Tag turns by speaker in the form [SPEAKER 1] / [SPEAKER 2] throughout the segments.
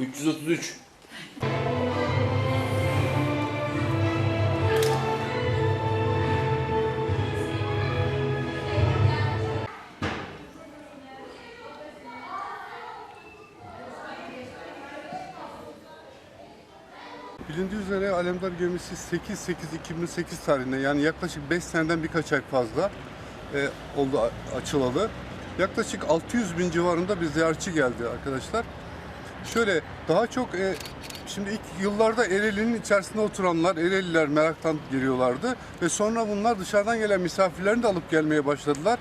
[SPEAKER 1] 333.
[SPEAKER 2] Bilindiği üzere Alemdar gemisi 8-8-2008 tarihinde yani yaklaşık 5 seneden birkaç ay fazla e, oldu açılalı. Yaklaşık 600 bin civarında bir ziyaretçi geldi arkadaşlar. Şöyle daha çok e, şimdi ilk yıllarda Ereğli'nin içerisinde oturanlar, Ereğliler meraktan geliyorlardı ve sonra bunlar dışarıdan gelen misafirlerini de alıp gelmeye başladılar.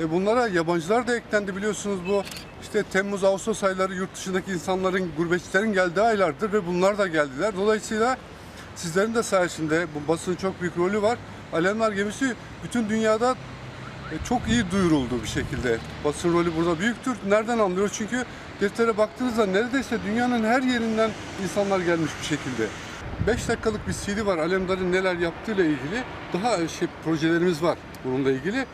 [SPEAKER 2] E bunlara yabancılar da eklendi biliyorsunuz bu işte Temmuz Ağustos ayları yurt dışındaki insanların gurbetçilerin geldiği aylardır ve bunlar da geldiler. Dolayısıyla sizlerin de sayesinde bu basının çok büyük rolü var. Alemdar gemisi bütün dünyada çok iyi duyuruldu bir şekilde. Basın rolü burada büyüktür. Nereden anlıyoruz? Çünkü deftere baktığınızda neredeyse dünyanın her yerinden insanlar gelmiş bir şekilde. 5 dakikalık bir CD var Alemdar'ın neler yaptığıyla ilgili. Daha şey projelerimiz var bununla ilgili.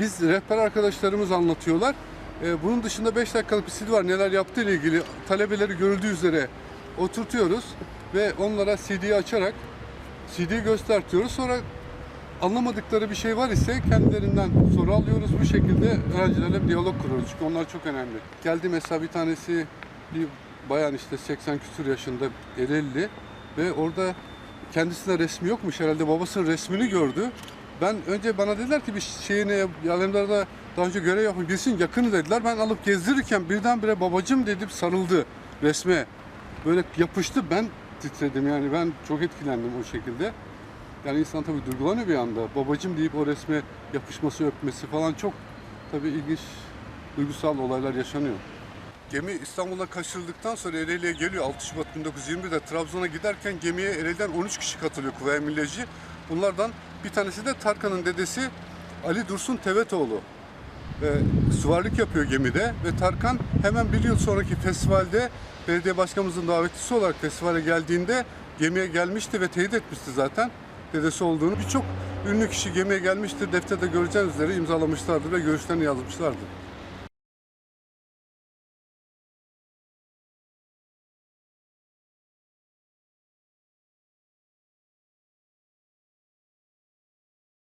[SPEAKER 2] Biz rehber arkadaşlarımız anlatıyorlar. Ee, bunun dışında 5 dakikalık bir CD var neler yaptığı ile ilgili talebeleri görüldüğü üzere oturtuyoruz ve onlara CD'yi açarak CD'yi göstertiyoruz. Sonra anlamadıkları bir şey var ise kendilerinden soru alıyoruz. Bu şekilde öğrencilerle bir diyalog kuruyoruz. Çünkü onlar çok önemli. Geldi mesela bir tanesi bir bayan işte 80 küsur yaşında Ereğli ve orada kendisinde resmi yokmuş herhalde babasının resmini gördü. Ben önce bana dediler ki bir şeyine Yalemdar'da daha önce görev yapmış bilsin yakını dediler. Ben alıp gezdirirken birdenbire babacım dedip sarıldı resme. Böyle yapıştı ben titredim yani ben çok etkilendim o şekilde. Yani insan tabii duygulanıyor bir anda. Babacım deyip o resme yapışması, öpmesi falan çok tabii ilginç, duygusal olaylar yaşanıyor. Gemi İstanbul'a kaçırıldıktan sonra Ereğli'ye geliyor 6 Şubat 1921'de Trabzon'a giderken gemiye Ereğli'den 13 kişi katılıyor Kuvaya Milleci. Bunlardan bir tanesi de Tarkan'ın dedesi Ali Dursun Tevetoğlu. E, süvarlık yapıyor gemide ve Tarkan hemen bir yıl sonraki festivalde belediye başkanımızın davetlisi olarak festivale geldiğinde gemiye gelmişti ve teyit etmişti zaten dedesi olduğunu. Birçok ünlü kişi gemiye gelmiştir. Defterde göreceğiniz üzere imzalamışlardı ve görüşlerini yazmışlardı.